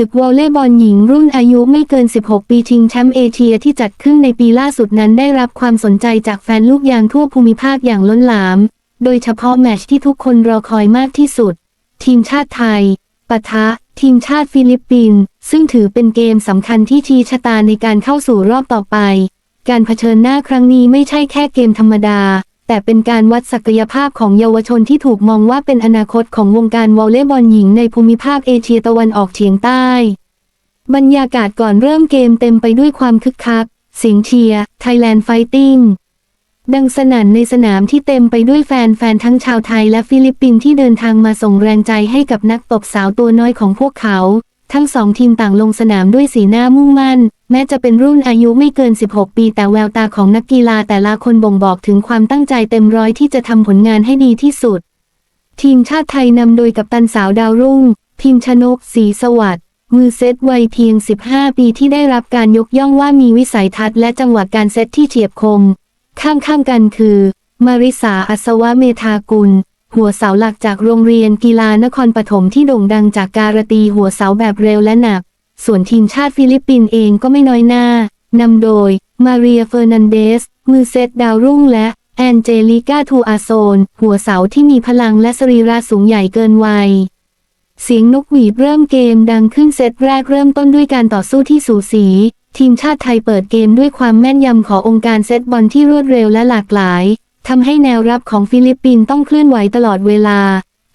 ศึกวอลเลย์บอลหญิงรุ่นอายุไม่เกิน 16 ปีชิงแชมป์เอเชียที่จัดขึ้นในปีล่าสุดนั้นได้รับความสนใจจากแฟนลูกยางทั่วภูมิภาคอย่างล้นหลาม โดยเฉพาะแมตช์ที่ทุกคนรอคอยมากที่สุด ทีมชาติไทยปะทะ ทีมชาติฟิลิปปินส์ซึ่งถือเป็นเกมสำคัญที่ชี้ชะตาในการเข้าสู่รอบต่อไป การเผชิญหน้าครั้งนี้ไม่ใช่แค่เกมธรรมดา แต่เป็นการวัดศักยภาพของเยาวชนที่ถูกมองว่าเป็นอนาคตของวงการวอลเลย์บอลหญิงในภูมิภาคเอเชียตะวันออกเฉียงใต้ บรรยากาศก่อนเริ่มเกมเต็มไปด้วยความคึกคัก เสียงเชียร์ Thailand Fighting ดังสนั่นในสนามที่เต็มไปด้วยแฟนๆทั้งชาวไทยและฟิลิปปินส์ที่เดินทางมาส่งแรงใจให้กับนักตบสาวตัวน้อยของพวกเขา ทั้งสองทีมต่างลงสนามด้วยสีหน้ามุ่งมั่น แม้จะเป็นรุ่นอายุไม่เกิน 16 ปีแต่แววตาของนักกีฬาแต่ละคนบ่งบอกถึงความตั้งใจเต็มร้อยที่จะทำผลงานให้ดีที่สุด ทีมชาติไทยนำโดยกัปตันสาวดาวรุ่ง พิมชนกศรีสวัสดิ์มือเซตวัยเพียง 15 ปีที่ได้รับการยกย่องว่ามีวิสัยทัศน์และจังหวะการเซตที่เฉียบคม ข้างๆกันคือ มาริสาอัศวะเมธากุล หัวเสาหลักจากโรงเรียนกีฬานครปฐมที่โด่งดังจากการตีหัวเสาแบบเร็วและหนัก ส่วนทีมชาติฟิลิปปินส์เองก็ไม่น้อยหน้านำโดย มาเรียเฟอร์นันเดส มือเซตดาวรุ่งและ แอนเจลิกาทูอาโซน หัวเสาที่มีพลังและสรีระสูงใหญ่เกินวัย เสียงนกหวีดเริ่มเกมดังขึ้นเซตแรกเริ่มต้นด้วยการต่อสู้ที่สูสี ทีมชาติไทยเปิดเกมด้วยความแม่นยำขององค์การเซตบอลที่รวดเร็วและหลากหลาย ทำให้แนวรับของฟิลิปปินส์ต้องเคลื่อนไหวตลอดเวลา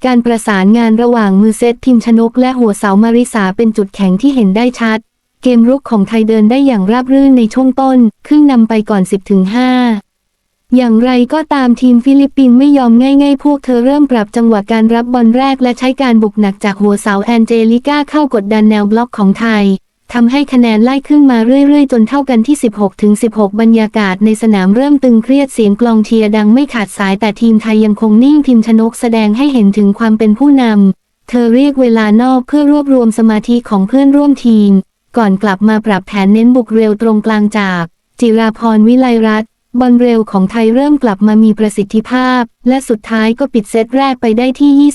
การประสานงานระหว่างมือเซตพิมชนกและหัวเสามาริสาเป็นจุดแข็งที่เห็นได้ชัด เกมรุกของไทยเดินได้อย่างราบรื่นในช่วงต้น ครึ่งนำไปก่อน 10-5อย่างไรก็ตามทีมฟิลิปปินส์ไม่ยอมง่ายๆ พวกเธอเริ่มปรับจังหวะการรับบอลแรกและใช้การบุกหนักจากหัวเสาแอนเจลิก้าเข้ากดดันแนวบล็อกของไทย ทำให้คะแนนไล่ขึ้นมาเรื่อยๆ จนเท่ากันที่ 16ถึง16 บรรยากาศในสนามเริ่มตึงเครียดเสียงกลองเชียร์ดังไม่ขาดสายแต่ทีมไทยยังคงนิ่งพิมชนกแสดงให้เห็นถึงความเป็นผู้นำ เธอเรียกเวลานอกเพื่อรวบรวมสมาธิของเพื่อนร่วมทีม ก่อนกลับมาปรับแผนเน้นบุกเร็วตรงกลางจาก จิราพรวิไลรัตน์บอลเร็วของไทยเริ่มกลับมามีประสิทธิภาพ และสุดท้ายก็ปิดเซตแรกไปได้ที่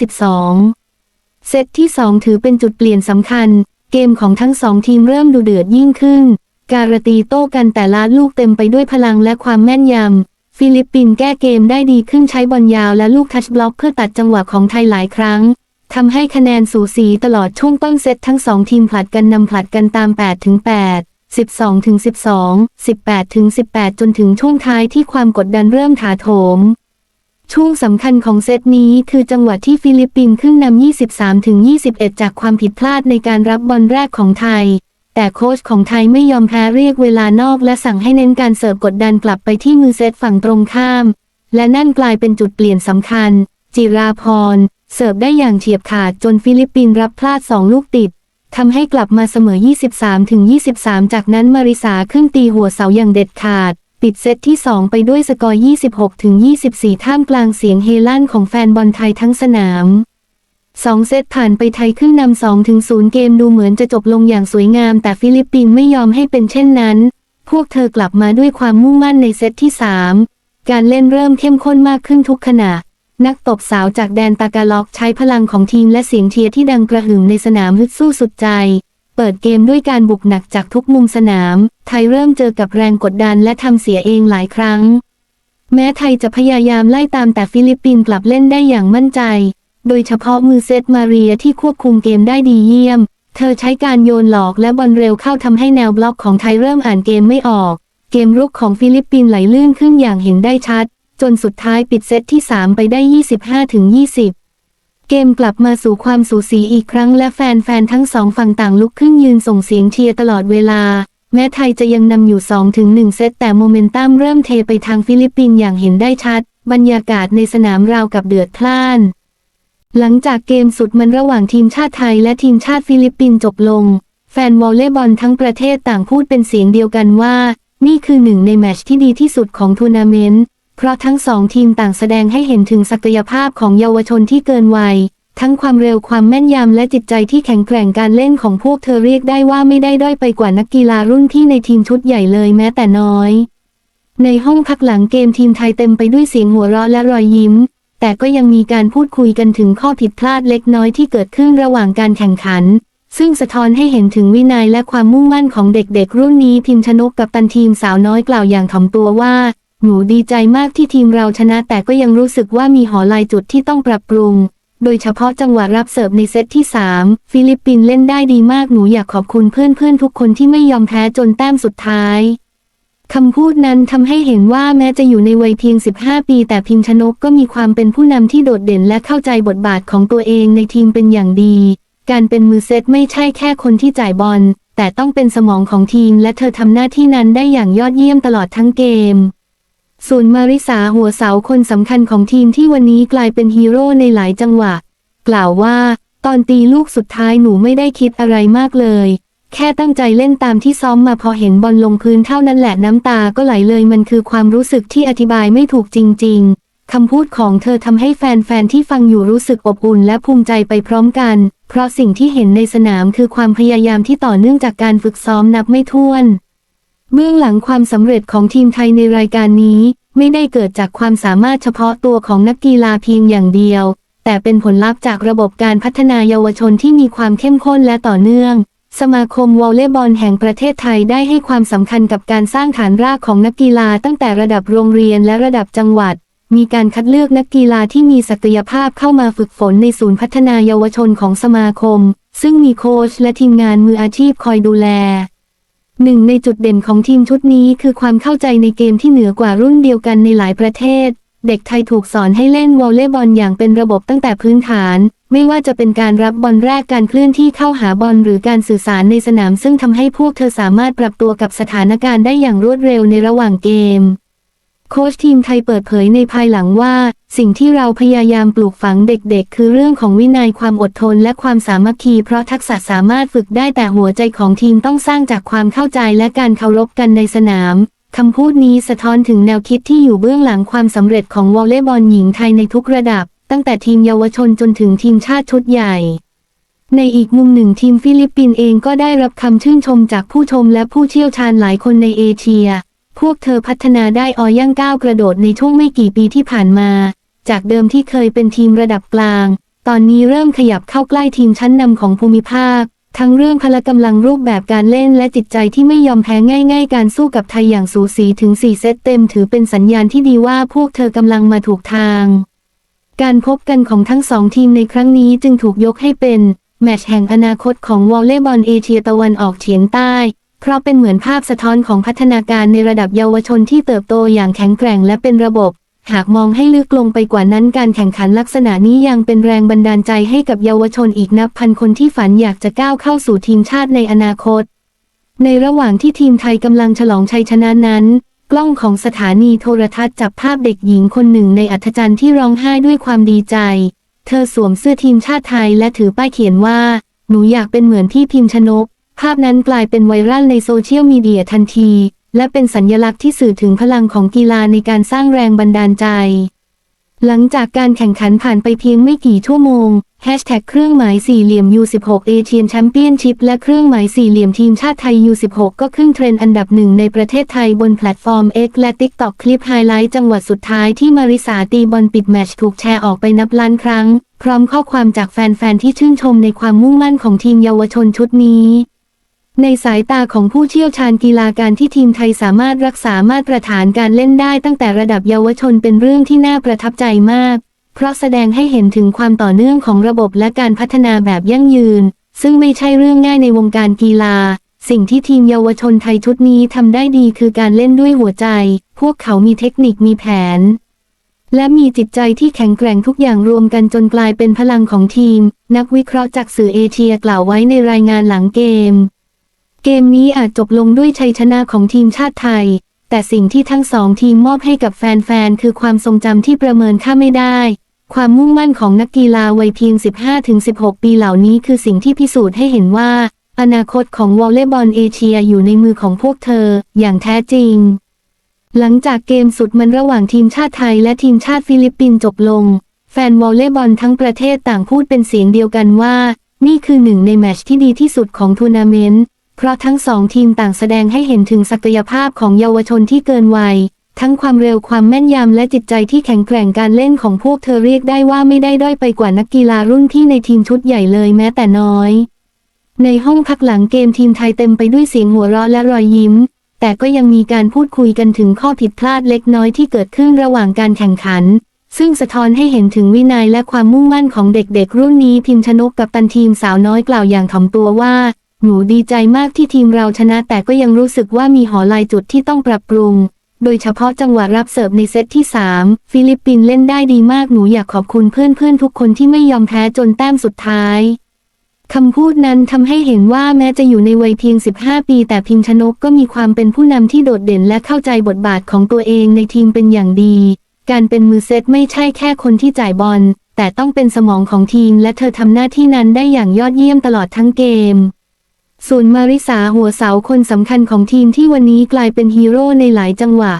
25-22 เซตที่ 2 ถือเป็นจุดเปลี่ยนสำคัญ เกมของทั้งสองทีมเริ่มดูเดือดยิ่งขึ้น การตีโต้กันแต่ละลูกเต็มไปด้วยพลังและความแม่นยำ ฟิลิปปินส์แก้เกมได้ดีขึ้นใช้บอลยาวและลูกทัชบล็อกเพื่อตัดจังหวะของไทยหลายครั้งทำให้คะแนนสูสีตลอดช่วงต้นเซตทั้งสองทีมผลัดกันนำผลัดกันตาม 8 ถึง 8 12 ถึง 12 18 ถึง 18 จนถึงช่วงท้ายที่ความกดดันเริ่มถาโถม ช่วงสำคัญของเซตนี้คือจังหวะที่ฟิลิปปินส์ขึ้นนำ 23-21 จากความผิดพลาดในการรับบอลแรกของไทย แต่โค้ชของไทยไม่ยอมแพ้เรียกเวลานอกและสั่งให้เน้นการเสิร์ฟกดดันกลับไปที่มือเซตฝั่งตรงข้าม และนั่นกลายเป็นจุดเปลี่ยนสำคัญ จิราพร เสิร์ฟได้อย่างเฉียบขาดจนฟิลิปปินส์รับพลาด 2 ลูกติดทำให้กลับมาเสมอ 23-23 จากนั้นมาริสาขึ้นตีหัวเสาอย่างเด็ดขาด ปิดเซตที่ 2 ไปด้วยสกอร์ 26 ถึง 24 ท่ามกลางเสียงเฮลั่นของแฟนบอลไทยทั้งสนามสองเซตผ่านไปไทยขึ้นนำ2ถึง0เกมดูเหมือนจะจบลงอย่างสวยงาม แต่ฟิลิปปินส์ไม่ยอมให้เป็นเช่นนั้น พวกเธอกลับมาด้วยความมุ่งมั่นในเซตที่ 3 การเล่นเริ่มเข้มข้นมากขึ้นทุกขณะ นักตบสาวจากแดนตากาล็อกใช้พลังของทีมและเสียงเชียร์ที่ดังกระหึ่มในสนามฮึดสู้สุดใจ เปิดเกมด้วยการบุกหนักจากทุกมุมสนาม ไทยเริ่มเจอกับแรงกดดันและทำเสียเองหลายครั้ง แม้ไทยจะพยายามไล่ตามแต่ฟิลิปปินส์กลับเล่นได้อย่างมั่นใจ โดยเฉพาะมือเซตมาเรียที่ควบคุมเกมได้ดีเยี่ยม เธอใช้การโยนหลอกและบอลเร็วเข้าทำให้แนวบล็อกของไทยเริ่มอ่านเกมไม่ออก เกมรุกของฟิลิปปินส์ไหลลื่นขึ้นอย่างเห็นได้ชัด จนสุดท้ายปิดเซตที่ 3 ไปได้ 25ถึง20 เกมกลับมาสู่ความสูสีอีกครั้งและแฟนๆทั้งสองฝั่งต่างลุกขึ้นยืนส่งเสียงเชียร์ตลอดเวลา แม้ไทยจะยังนำอยู่2ถึง1เซตแต่โมเมนตัมเริ่มเทไปทางฟิลิปปินส์อย่างเห็นได้ชัด บรรยากาศในสนามราวกับเดือดพล่าน หลังจากเกมสุดมันระหว่างทีมชาติไทยและทีมชาติฟิลิปปินส์จบลง แฟนวอลเลย์บอลทั้งประเทศต่างพูดเป็นเสียงเดียวกันว่า นี่คือหนึ่งในแมตช์ที่ดีที่สุดของทัวร์นาเมนต์ เพราะทั้งสองทีมต่างแสดงให้เห็นถึงศักยภาพของเยาวชนที่เกินวัย ทั้งความเร็วความแม่นยำและจิตใจที่แข็งแกร่งการเล่นของพวกเธอเรียกได้ว่าไม่ได้ด้อยไปกว่านักกีฬารุ่นที่ในทีมชุดใหญ่เลยแม้แต่น้อย ในห้องพักหลังเกมทีมไทยเต็มไปด้วยเสียงหัวเราะและรอยยิ้ม แต่ก็ยังมีการพูดคุยกันถึงข้อผิดพลาดเล็กน้อยที่เกิดขึ้นระหว่างการแข่งขันซึ่งสะท้อนให้เห็นถึงวินัยและความมุ่งมั่นของเด็กๆ รุ่นนี้พิมพ์ชนกกับตันทีมสาวน้อยกล่าวอย่างถ่อมตัวว่า หนูดีใจมากที่ทีมเราชนะแต่ก็ยังรู้สึกว่ามีหอลายจุดที่ต้องปรับปรุง โดยเฉพาะจังหวะรับเสิร์ฟในเซตที่ 3 ฟิลิปปินส์เล่นได้ดีมากหนูอยากขอบคุณเพื่อนๆทุกคนที่ไม่ยอมแพ้จนแต้มสุดท้ายคำพูดนั้นทำให้เห็นว่าแม้จะอยู่ในวัยเพียง 15 ปี แต่พิมชนกก็มีความเป็นผู้นำที่โดดเด่นและเข้าใจบทบาทของตัวเองในทีมเป็นอย่างดี การเป็นมือเซตไม่ใช่แค่คนที่จ่ายบอล แต่ต้องเป็นสมองของทีมและเธอทำหน้าที่นั้นได้อย่างยอดเยี่ยมตลอดทั้งเกม ส่วนมาริสาหัวเสาคนสำคัญของทีมที่วันนี้กลายเป็นฮีโร่ในหลายจังหวะ กล่าวว่า ตอนตีลูกสุดท้ายหนูไม่ได้คิดอะไรมากเลย แค่ตั้งใจเล่นตามที่ซ้อมมาพอเห็นบอลลงพื้นเท่านั้นแหละน้ำตาก็ไหลเลยมันคือความรู้สึกที่อธิบายไม่ถูกจริง ๆคำพูดของเธอทำให้แฟนๆที่ฟังอยู่รู้สึกอบอุ่นและภูมิใจไปพร้อมกัน เพราะสิ่งที่เห็นในสนามคือความพยายามที่ต่อเนื่องจากการฝึกซ้อมนับไม่ถ้วน เบื้องหลังความสำเร็จของทีมไทยในรายการนี้ไม่ได้เกิดจากความสามารถเฉพาะตัวของนักกีฬาเพียงอย่างเดียว แต่เป็นผลลัพธ์จากระบบการพัฒนาเยาวชนที่มีความเข้มข้นและต่อเนื่อง สมาคมวอลเลย์บอลแห่งประเทศไทยได้ให้ความสำคัญกับการสร้างฐานรากของนักกีฬาตั้งแต่ระดับโรงเรียนและระดับจังหวัด มีการคัดเลือกนักกีฬาที่มีศักยภาพเข้ามาฝึกฝนในศูนย์พัฒนาเยาวชนของสมาคม ซึ่งมีโค้ชและทีมงานมืออาชีพคอยดูแล หนึ่งในจุดเด่นของทีมชุดนี้คือความเข้าใจในเกมที่เหนือกว่ารุ่นเดียวกันในหลายประเทศ เด็กไทยถูกสอนให้เล่นวอลเลย์บอลอย่างเป็นระบบตั้งแต่พื้นฐาน ไม่ว่าจะเป็นการรับบอลแรกการเคลื่อนที่เข้าหาบอลหรือการสื่อสารในสนามซึ่งทำให้พวกเธอสามารถปรับตัวกับสถานการณ์ได้อย่างรวดเร็วในระหว่างเกม โค้ชทีมไทยเปิดเผยในภายหลังว่า สิ่งที่เราพยายามปลูกฝังเด็กๆ คือเรื่องของวินัยความอดทนและความสามัคคี เพราะทักษะสามารถฝึกได้แต่หัวใจของทีมต้องสร้างจากความเข้าใจและการเคารพกันในสนามคำพูดนี้สะท้อนถึงแนวคิดที่อยู่เบื้องหลังความสำเร็จของวอลเลย์บอลหญิงไทยในทุกระดับ ตั้งแต่ทีมเยาวชนจนถึงทีมชาติชุดใหญ่ ในอีกมุมหนึ่งทีมฟิลิปปินส์เองก็ได้รับคำชื่นชมจากผู้ชมและผู้เชี่ยวชาญหลายคนในเอเชีย พวกเธอพัฒนาได้อย่างก้าวกระโดดในช่วงไม่กี่ปีที่ผ่านมา จากเดิมที่เคยเป็นทีมระดับกลาง ตอนนี้เริ่มขยับเข้าใกล้ทีมชั้นนำของภูมิภาค ทั้งเรื่องพละกำลังรูปแบบการเล่นและจิตใจที่ไม่ยอมแพ้ง่าย ๆ การสู้กับไทยอย่างสูสีถึง 4 เซตเต็ม ถือเป็นสัญญาณที่ดีว่าพวกเธอกำลังมาถูกทาง การพบกันของทั้งสองทีมในครั้งนี้จึงถูกยกให้เป็นแมตช์แห่งอนาคตของวอลเลย์บอลเอเชียตะวันออกเฉียงใต้ เพราะเป็นเหมือนภาพสะท้อนของพัฒนาการในระดับเยาวชนที่เติบโตอย่างแข็งแกร่งและเป็นระบบ หากมองให้ลึกลงไปกว่านั้นการแข่งขันลักษณะนี้ยังเป็นแรงบันดาลใจให้กับเยาวชนอีกนับพันคนที่ฝันอยากจะก้าวเข้าสู่ทีมชาติในอนาคต ในระหว่างที่ทีมไทยกำลังฉลองชัยชนะนั้น กล้องของสถานีโทรทัศน์จับภาพเด็กหญิงคนหนึ่งในอัธจันทร์ที่ร้องไห้ด้วยความดีใจ เธอสวมเสื้อทีมชาติไทยและถือป้ายเขียนว่า หนูอยากเป็นเหมือนพี่พิมพ์ชนก ภาพนั้นกลายเป็นไวรัลในโซเชียลมีเดียทันที และเป็นสัญญลักษณ์ที่สื่อถึงพลังของกีฬาในการสร้างแรงบันดาลใจ หลังจากการแข่งขันผ่านไปเพียงไม่กี่ชั่วโมงแฮชแท็กเครื่องหมายสี่เหลี่ยม U16 เอเชียนแชมเปี้ยนชิพและเครื่องหมายสี่เหลี่ยมทีมชาติไทย U16 ก็ขึ้นเทรนด์อันดับหนึ่งในประเทศไทยบนแพลตฟอร์ม X และ TikTok คลิปไฮไลท์จังหวะสุดท้ายที่มาริสาตีบอลปิดแมตช์ถูกแชร์ออกไปนับล้านครั้ง พร้อมข้อความจากแฟนๆ ที่ชื่นชมในความมุ่งมั่นของทีมเยาวชนชุดนี้ ในสายตาของผู้เชี่ยวชาญกีฬาการที่ทีมไทยสามารถรักษามาตรฐานการเล่นได้ตั้งแต่ระดับเยาวชนเป็นเรื่องที่น่าประทับใจมาก เพราะแสดงให้เห็นถึงความต่อเนื่องของระบบและการพัฒนาแบบยั่งยืน ซึ่งไม่ใช่เรื่องง่ายในวงการกีฬา สิ่งที่ทีมเยาวชนไทยชุดนี้ทำได้ดีคือการเล่นด้วยหัวใจ พวกเขามีเทคนิคมีแผน และมีจิตใจที่แข็งแกร่งทุกอย่างรวมกันจนกลายเป็นพลังของทีม นักวิเคราะห์จากสื่อเอเชียกล่าวไว้ในรายงานหลังเกม เกมนี้อาจจบลงด้วยชัยชนะของทีมชาติไทย แต่สิ่งที่ทั้งสองทีมมอบให้กับแฟนๆ คือความทรงจำที่ประเมินค่าไม่ได้ ความมุ่งมั่นของนักกีฬาวัยเพียง 15-16 ปีเหล่านี้คือสิ่งที่พิสูจน์ให้เห็นว่า อนาคตของวอลเลย์บอลเอเชียอยู่ในมือของพวกเธอ อย่างแท้จริง หลังจากเกมสุดมันระหว่างทีมชาติไทยและทีมชาติฟิลิปปินส์จบลง แฟนวอลเลย์บอลทั้งประเทศต่างพูดเป็นเสียงเดียวกันว่า นี่คือหนึ่งในแมตช์ที่ดีที่สุดของทัวร์นาเมนต์ เพราะทั้งสองทีมต่างแสดงให้เห็นถึงศักยภาพของเยาวชนที่เกินวัย ทั้งความเร็วความแม่นยำและจิตใจที่แข็งแกร่งการเล่นของพวกเธอเรียกได้ว่าไม่ได้ด้อยไปกว่านักกีฬารุ่นพี่ในทีมชุดใหญ่เลยแม้แต่น้อย ในห้องพักหลังเกมทีมไทยเต็มไปด้วยเสียงหัวเราะและรอยยิ้ม แต่ก็ยังมีการพูดคุยกันถึงข้อผิดพลาดเล็กน้อยที่เกิดขึ้นระหว่างการแข่งขันซึ่งสะท้อนให้เห็นถึงวินัยและความมุ่งมั่นของเด็กๆ รุ่นนี้พิมชนกกับตันทีมสาวน้อยกล่าวอย่างถ่อมตัวว่า หนูดีใจมากที่ทีมเราชนะแต่ก็ยังรู้สึกว่ามีหอลายจุดที่ต้องปรับปรุง โดยเฉพาะจังหวะรับเสิร์ฟในเซตที่ 3 ฟิลิปปินส์เล่นได้ดีมากหนูอยากขอบคุณเพื่อนๆทุกคนที่ไม่ยอมแพ้จนแต้มสุดท้ายคำพูดนั้นทำให้เห็นว่าแม้จะอยู่ในวัยเพียง 15 ปี แต่พิมชนกก็มีความเป็นผู้นำที่โดดเด่นและเข้าใจบทบาทของตัวเองในทีมเป็นอย่างดี การเป็นมือเซตไม่ใช่แค่คนที่จ่ายบอล แต่ต้องเป็นสมองของทีมและเธอทำหน้าที่นั้นได้อย่างยอดเยี่ยมตลอดทั้งเกม ส่วนมาริสาหัวเสาคนสำคัญของทีมที่วันนี้กลายเป็นฮีโร่ในหลายจังหวะ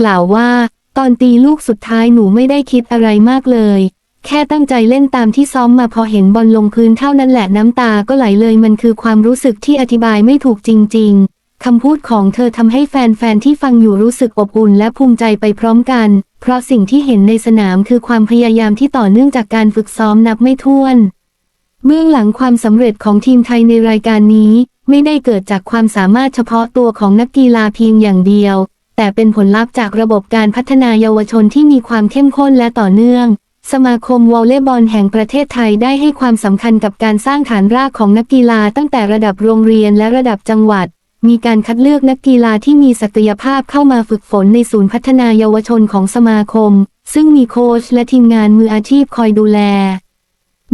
กล่าวว่า ตอนตีลูกสุดท้ายหนูไม่ได้คิดอะไรมากเลย แค่ตั้งใจเล่นตามที่ซ้อมมาพอเห็นบอลลงพื้นเท่านั้นแหละน้ำตาก็ไหลเลยมันคือความรู้สึกที่อธิบายไม่ถูกจริง ๆคำพูดของเธอทำให้แฟนๆที่ฟังอยู่รู้สึกอบอุ่นและภูมิใจไปพร้อมกัน เพราะสิ่งที่เห็นในสนามคือความพยายามที่ต่อเนื่องจากการฝึกซ้อมนับไม่ถ้วน เบื้องหลังความสำเร็จของทีมไทยในรายการนี้ไม่ได้เกิดจากความสามารถเฉพาะตัวของนักกีฬาเพียงอย่างเดียว แต่เป็นผลลัพธ์จากระบบการพัฒนาเยาวชนที่มีความเข้มข้นและต่อเนื่อง สมาคมวอลเลย์บอลแห่งประเทศไทยได้ให้ความสำคัญกับการสร้างฐานรากของนักกีฬาตั้งแต่ระดับโรงเรียนและระดับจังหวัด มีการคัดเลือกนักกีฬาที่มีศักยภาพเข้ามาฝึกฝนในศูนย์พัฒนาเยาวชนของสมาคม ซึ่งมีโค้ชและทีมงานมืออาชีพคอยดูแล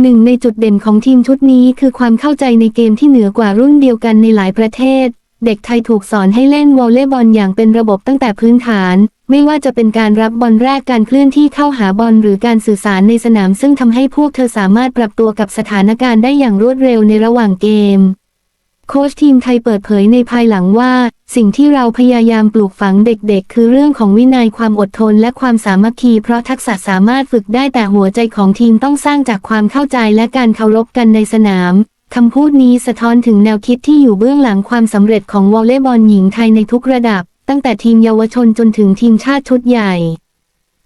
หนึ่งในจุดเด่นของทีมชุดนี้คือความเข้าใจในเกมที่เหนือกว่ารุ่นเดียวกันในหลายประเทศ เด็กไทยถูกสอนให้เล่นวอลเลย์บอลอย่างเป็นระบบตั้งแต่พื้นฐาน ไม่ว่าจะเป็นการรับบอลแรกการเคลื่อนที่เข้าหาบอลหรือการสื่อสารในสนามซึ่งทำให้พวกเธอสามารถปรับตัวกับสถานการณ์ได้อย่างรวดเร็วในระหว่างเกม โค้ชทีมไทยเปิดเผยในภายหลังว่า สิ่งที่เราพยายามปลูกฝังเด็กๆ คือเรื่องของวินัยความอดทนและความสามัคคี เพราะทักษะสามารถฝึกได้แต่หัวใจของทีมต้องสร้างจากความเข้าใจและการเคารพกันในสนามคำพูดนี้สะท้อนถึงแนวคิดที่อยู่เบื้องหลังความสำเร็จของวอลเลย์บอลหญิงไทยในทุกระดับ ตั้งแต่ทีมเยาวชนจนถึงทีมชาติชุดใหญ่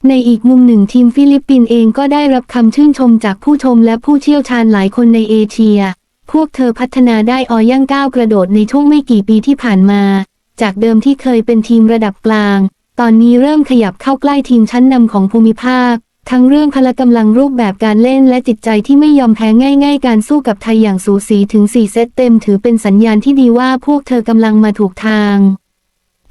ในอีกมุมหนึ่งทีมฟิลิปปินส์เองก็ได้รับคำชื่นชมจากผู้ชมและผู้เชี่ยวชาญหลายคนในเอเชีย พวกเธอพัฒนาได้อย่างก้าวกระโดดในช่วงไม่กี่ปีที่ผ่านมา จากเดิมที่เคยเป็นทีมระดับกลาง ตอนนี้เริ่มขยับเข้าใกล้ทีมชั้นนำของภูมิภาค ทั้งเรื่องพละกำลังรูปแบบการเล่นและจิตใจที่ไม่ยอมแพ้ง่าย ๆ การสู้กับไทยอย่างสูสีถึง 4 เซตเต็มถือเป็นสัญญาณที่ดีว่าพวกเธอกำลังมาถูกทาง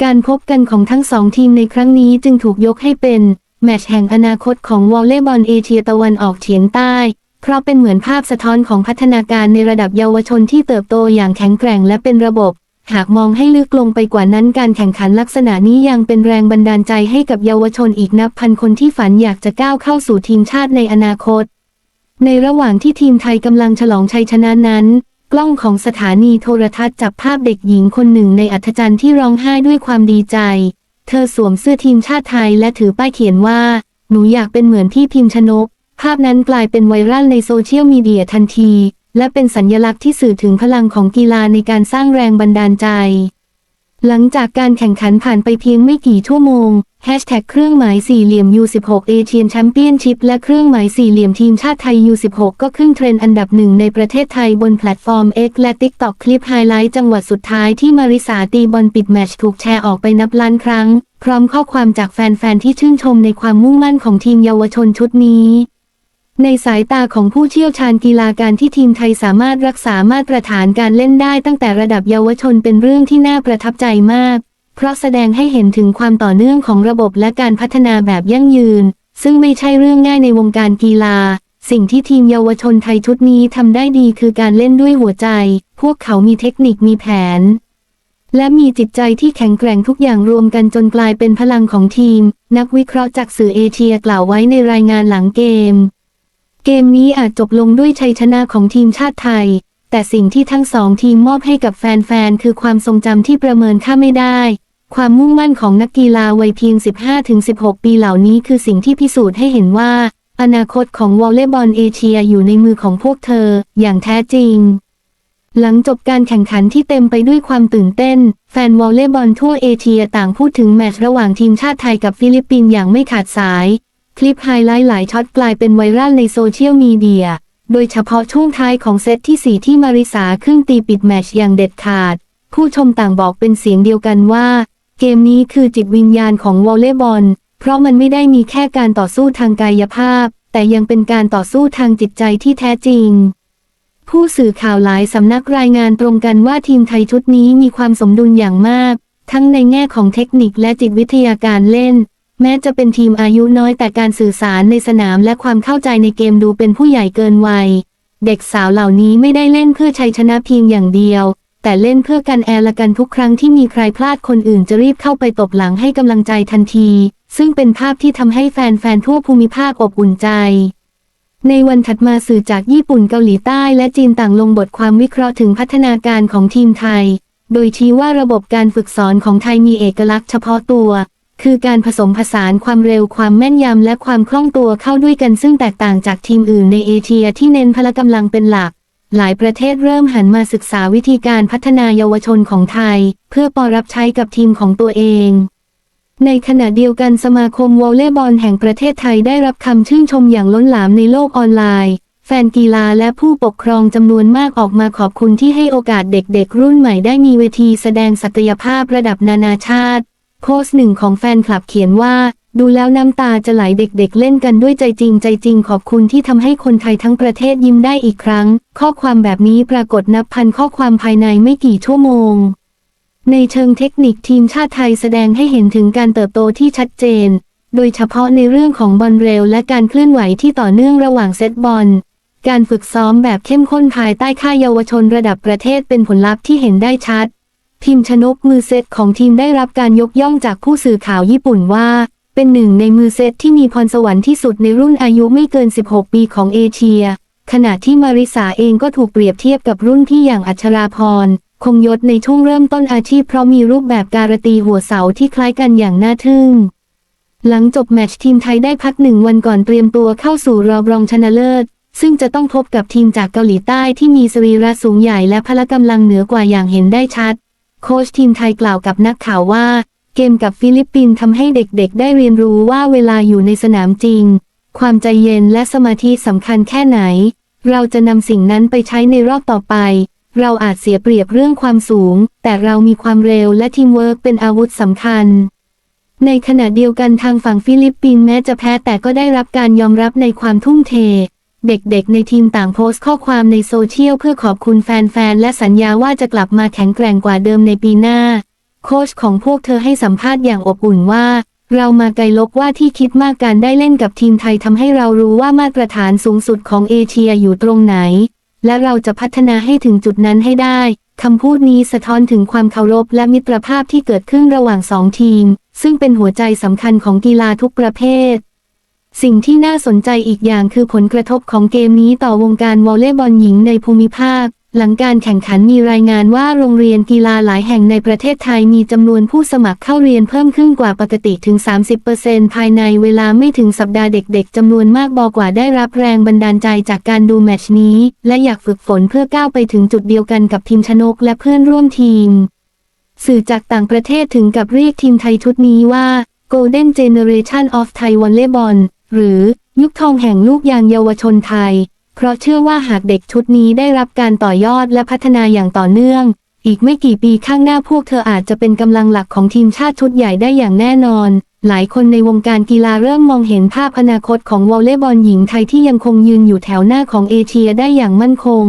การพบกันของทั้งสองทีมในครั้งนี้จึงถูกยกให้เป็นแมตช์แห่งอนาคตของวอลเลย์บอลเอเชียตะวันออกเฉียงใต้ เพราะเป็นเหมือนภาพสะท้อนของพัฒนาการในระดับเยาวชนที่เติบโตอย่างแข็งแกร่งและเป็นระบบ หากมองให้ลึกลงไปกว่านั้นการแข่งขันลักษณะนี้ยังเป็นแรงบันดาลใจให้กับเยาวชนอีกนับพันคนที่ฝันอยากจะก้าวเข้าสู่ทีมชาติในอนาคต ในระหว่างที่ทีมไทยกำลังฉลองชัยชนะนั้น กล้องของสถานีโทรทัศน์จับภาพเด็กหญิงคนหนึ่งในอัธจันทร์ที่ร้องไห้ด้วยความดีใจ เธอสวมเสื้อทีมชาติไทยและถือป้ายเขียนว่า หนูอยากเป็นเหมือนพี่พิมพ์ชนก ภาพนั้นกลายเป็นไวรัลในโซเชียลมีเดียทันที และเป็นสัญญลักษณ์ที่สื่อถึงพลังของกีฬาในการสร้างแรงบันดาลใจ หลังจากการแข่งขันผ่านไปเพียงไม่กี่ชั่วโมงแฮชแท็กเครื่องหมายสี่เหลี่ยม U16 เอเชียนแชมเปี้ยนชิพและเครื่องหมายสี่เหลี่ยมทีมชาติไทย U16 ก็ขึ้นเทรนด์อันดับหนึ่งในประเทศไทยบนแพลตฟอร์ม X และ TikTok คลิปไฮไลท์จังหวะสุดท้ายที่มาริสาตีบอลปิดแมตช์ถูกแชร์ออกไปนับล้านครั้ง พร้อมข้อความจากแฟนๆ ที่ชื่นชมในความมุ่งมั่นของทีมเยาวชนชุดนี้ ในสายตาของผู้เชี่ยวชาญกีฬาการที่ทีมไทยสามารถรักษามาตรฐานการเล่นได้ตั้งแต่ระดับเยาวชนเป็นเรื่องที่น่าประทับใจมาก เพราะแสดงให้เห็นถึงความต่อเนื่องของระบบและการพัฒนาแบบยั่งยืน ซึ่งไม่ใช่เรื่องง่ายในวงการกีฬา สิ่งที่ทีมเยาวชนไทยชุดนี้ทำได้ดีคือการเล่นด้วยหัวใจ พวกเขามีเทคนิคมีแผน และมีจิตใจที่แข็งแกร่งทุกอย่างรวมกันจนกลายเป็นพลังของทีม นักวิเคราะห์จากสื่อเอเชียกล่าวไว้ในรายงานหลังเกม เกมนี้อาจจบลงด้วยชัยชนะของทีมชาติไทย แต่สิ่งที่ทั้งสองทีมมอบให้กับแฟนๆ คือความทรงจำที่ประเมินค่าไม่ได้ ความมุ่งมั่นของนักกีฬาวัยเพียง 15-16 ปีเหล่านี้คือสิ่งที่พิสูจน์ให้เห็นว่า อนาคตของวอลเลย์บอลเอเชียอยู่ในมือของพวกเธอ อย่างแท้จริง หลังจบการแข่งขันที่เต็มไปด้วยความตื่นเต้น แฟนวอลเลย์บอลทั่วเอเชียต่างพูดถึงแมตช์ระหว่างทีมชาติไทยกับฟิลิปปินส์อย่างไม่ขาดสาย ลิปไฮไลท์หลายช็อตกลายเป็นไวรัลในโซเชียลมีเดีย โดยเฉพาะช่วงท้ายของเซตที่ 4 ที่มาริสาขึ้นตีปิดแมชอย่างเด็ดขาด ผู้ชมต่างบอกเป็นเสียงเดียวกันว่า เกมนี้คือจิตวิญญาณของวอลเลย์บอล เพราะมันไม่ได้มีแค่การต่อสู้ทางกายภาพ แต่ยังเป็นการต่อสู้ทางจิตใจที่แท้จริง ผู้สื่อข่าวหลายสำนักรายงานตรงกันว่าทีมไทยชุดนี้มีความสมดุลอย่างมาก ทั้งในแง่ของเทคนิคและจิตวิทยาการเล่น แม้จะเป็นทีมอายุน้อยแต่การสื่อสารในสนามและความเข้าใจในเกมดูเป็นผู้ใหญ่เกินวัย เด็กสาวเหล่านี้ไม่ได้เล่นเพื่อชัยชนะเพียงอย่างเดียว แต่เล่นเพื่อกันแอร์ละกันทุกครั้งที่มีใครพลาดคนอื่นจะรีบเข้าไปตบหลังให้กำลังใจทันที ซึ่งเป็นภาพที่ทำให้แฟนๆทั่วภูมิภาคอบอุ่นใจในวันถัดมาสื่อจากญี่ปุ่นเกาหลีใต้และจีนต่างลงบทความวิเคราะห์ถึงพัฒนาการของทีมไทย โดยชี้ว่าระบบการฝึกสอนของไทยมีเอกลักษณ์เฉพาะตัว คือการผสมผสานความเร็วความแม่นยำและความคล่องตัวเข้าด้วยกันซึ่งแตกต่างจากทีมอื่นในเอเชียที่เน้นพละกำลังเป็นหลัก หลายประเทศเริ่มหันมาศึกษาวิธีการพัฒนาเยาวชนของไทย เพื่อปอรับใช้กับทีมของตัวเองในขณะเดียวกันสมาคมวอลเลย์บอลแห่งประเทศไทยได้รับคำชื่นชมอย่างล้นหลามในโลกออนไลน์ แฟนกีฬาและผู้ปกครองจำนวนมากออกมาขอบคุณที่ให้โอกาสเด็กๆ รุ่นใหม่ได้มีเวทีแสดงศักยภาพระดับนานาชาติ โพสต์หนึ่งของแฟนคลับเขียนว่า ดูแล้วน้ำตาจะไหลเด็กๆ เล่นกันด้วยใจจริงใจจริงขอบคุณที่ทำให้คนไทยทั้งประเทศยิ้มได้อีกครั้ง ข้อความแบบนี้ปรากฏนับพันข้อความภายในไม่กี่ชั่วโมง ในเชิงเทคนิคทีมชาติไทยแสดงให้เห็นถึงการเติบโตที่ชัดเจน โดยเฉพาะในเรื่องของบอลเร็วและการเคลื่อนไหวที่ต่อเนื่องระหว่างเซตบอลการฝึกซ้อมแบบเข้มข้นภายใต้ค่ายเยาวชนระดับประเทศเป็นผลลัพธ์ที่เห็นได้ชัด ทีมชนกมือเซตของทีมได้รับการยกย่องจากผู้สื่อข่าวญี่ปุ่นว่า เป็นหนึ่งในมือเซตที่มีพรสวรรค์ที่สุดในรุ่นอายุไม่เกิน 16 ปีของเอเชีย ขณะที่มาริสาเองก็ถูกเปรียบเทียบกับรุ่นพี่อย่างอัชราพร คงยศในช่วงเริ่มต้นอาชีพเพราะมีรูปแบบการตีหัวเสาที่คล้ายกันอย่างน่าทึ่ง หลังจบแมตช์ทีมไทยได้พักหนึ่งวันก่อนเตรียมตัวเข้าสู่รอบรองชนะเลิศซึ่งจะต้องพบกับทีมจากเกาหลีใต้ที่มีสรีระสูงใหญ่และพละกำลังเหนือกว่าอย่างเห็นได้ชัด โค้ชทีมไทยกล่าวกับนักข่าวว่า เกมกับฟิลิปปินส์ทำให้เด็กๆ ได้เรียนรู้ว่าเวลาอยู่ในสนามจริง ความใจเย็นและสมาธิสำคัญแค่ไหน เราจะนำสิ่งนั้นไปใช้ในรอบต่อไป เราอาจเสียเปรียบเรื่องความสูง แต่เรามีความเร็วและทีมเวิร์กเป็นอาวุธสำคัญ ในขณะเดียวกันทางฝั่งฟิลิปปินส์แม้จะแพ้แต่ก็ได้รับการยอมรับในความทุ่มเท เด็กๆ ในทีมต่างโพสต์ข้อความในโซเชียลเพื่อขอบคุณแฟนๆ และสัญญาว่าจะกลับมาแข็งแกร่งกว่าเดิมในปีหน้า โค้ชของพวกเธอให้สัมภาษณ์อย่างอบอุ่นว่า เรามาไกลลบว่าที่คิดมากการได้เล่นกับทีมไทยทำให้เรารู้ว่ามาตรฐานสูงสุดของเอเชียอยู่ตรงไหน และเราจะพัฒนาให้ถึงจุดนั้นให้ได้คำพูดนี้สะท้อนถึงความเคารพและมิตรภาพที่เกิดขึ้นระหว่างสองทีม ซึ่งเป็นหัวใจสำคัญของกีฬาทุกประเภท สิ่งที่น่าสนใจอีกอย่างคือผลกระทบของเกมนี้ต่อวงการวอลเลย์บอลหญิงในภูมิภาค หลังการแข่งขันมีรายงานว่าโรงเรียนกีฬาหลายแห่งในประเทศไทยมีจำนวนผู้สมัครเข้าเรียนเพิ่มขึ้นกว่าปกติถึง 30%ภายในเวลาไม่ถึงสัปดาห์เด็กๆจำนวนมากบอกว่าได้รับแรงบันดาลใจจากการดูแมตช์นี้ และอยากฝึกฝนเพื่อก้าวไปถึงจุดเดียวกันกับทีมชนกและเพื่อนร่วมทีม สื่อจากต่างประเทศถึงกับเรียกทีมไทยชุดนี้ว่า Golden Generation of Thai Volleyball หรือยุคทองแห่งลูกยางเยาวชนไทย เพราะเชื่อว่าหากเด็กชุดนี้ได้รับการต่อยอดและพัฒนาอย่างต่อเนื่อง อีกไม่กี่ปีข้างหน้าพวกเธออาจจะเป็นกำลังหลักของทีมชาติชุดใหญ่ได้อย่างแน่นอน หลายคนในวงการกีฬาเริ่มมองเห็นภาพอนาคตของวอลเลย์บอลหญิงไทยที่ยังคงยืนอยู่แถวหน้าของเอเชียได้อย่างมั่นคง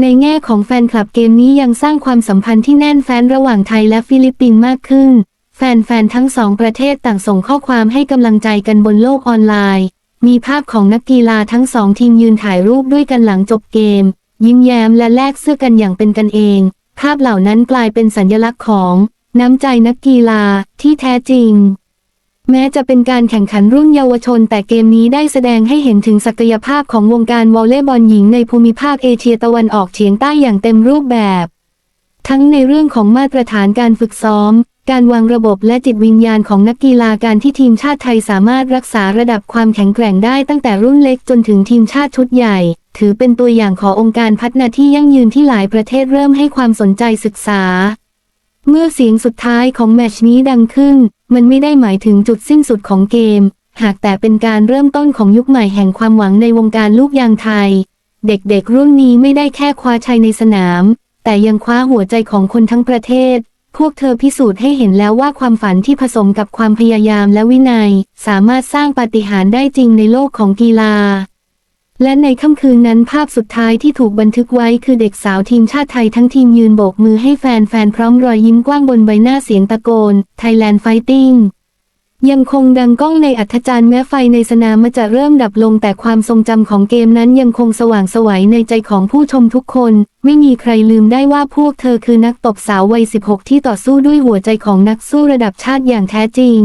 ในแง่ของแฟนคลับเกมนี้ยังสร้างความสัมพันธ์ที่แน่นแฟ้นระหว่างไทยและฟิลิปปินส์มากขึ้น แฟนๆ ทั้งสองประเทศต่างส่งข้อความให้กำลังใจกันบนโลกออนไลน์ มีภาพของนักกีฬาทั้งสองทีมยืนถ่ายรูปด้วยกันหลังจบเกม ยิ้มแย้มและแลกเสื้อกันอย่างเป็นกันเอง ภาพเหล่านั้นกลายเป็นสัญลักษณ์ของน้ำใจนักกีฬาที่แท้จริง แม้จะเป็นการแข่งขันรุ่นเยาวชน แต่เกมนี้ได้แสดงให้เห็นถึงศักยภาพของวงการวอลเลย์บอลหญิงในภูมิภาคเอเชียตะวันออกเฉียงใต้อย่างเต็มรูปแบบ ทั้งในเรื่องของมาตรฐานการฝึกซ้อม การวางระบบและจิตวิญญาณของนักกีฬาการที่ทีมชาติไทยสามารถรักษาระดับความแข็งแกร่งได้ตั้งแต่รุ่นเล็กจนถึงทีมชาติชุดใหญ่ ถือเป็นตัวอย่างขององค์การพัฒนาที่ยั่งยืนที่หลายประเทศเริ่มให้ความสนใจศึกษา เมื่อเสียงสุดท้ายของแมชนี้ดังขึ้น มันไม่ได้หมายถึงจุดสิ้นสุดของเกม หากแต่เป็นการเริ่มต้นของยุคใหม่แห่งความหวังในวงการลูกยางไทย เด็กๆ รุ่นนี้ไม่ได้แค่คว้าชัยในสนาม แต่ยังคว้าหัวใจของคนทั้งประเทศ พวกเธอพิสูจน์ให้เห็นแล้วว่าความฝันที่ผสมกับความพยายามและวินัย สามารถสร้างปาฏิหาริย์ได้จริงในโลกของกีฬา และในค่ำคืนนั้นภาพสุดท้ายที่ถูกบันทึกไว้คือเด็กสาวทีมชาติไทยทั้งทีมยืนโบกมือให้แฟนๆพร้อมรอยยิ้มกว้างบนใบหน้าเสียงตะโกน Thailand Fighting ยังคงดังก้องในอัธจันทร์แม้ไฟในสนามมันจะเริ่มดับลงแต่ความทรงจำของเกมนั้นยังคงสว่างไสวัยในใจของผู้ชมทุกคน ไม่มีใครลืมได้ว่าพวกเธอคือนักตบสาววัย 16 ที่ต่อสู้ด้วยหัวใจของนักสู้ระดับชาติอย่างแท้จริง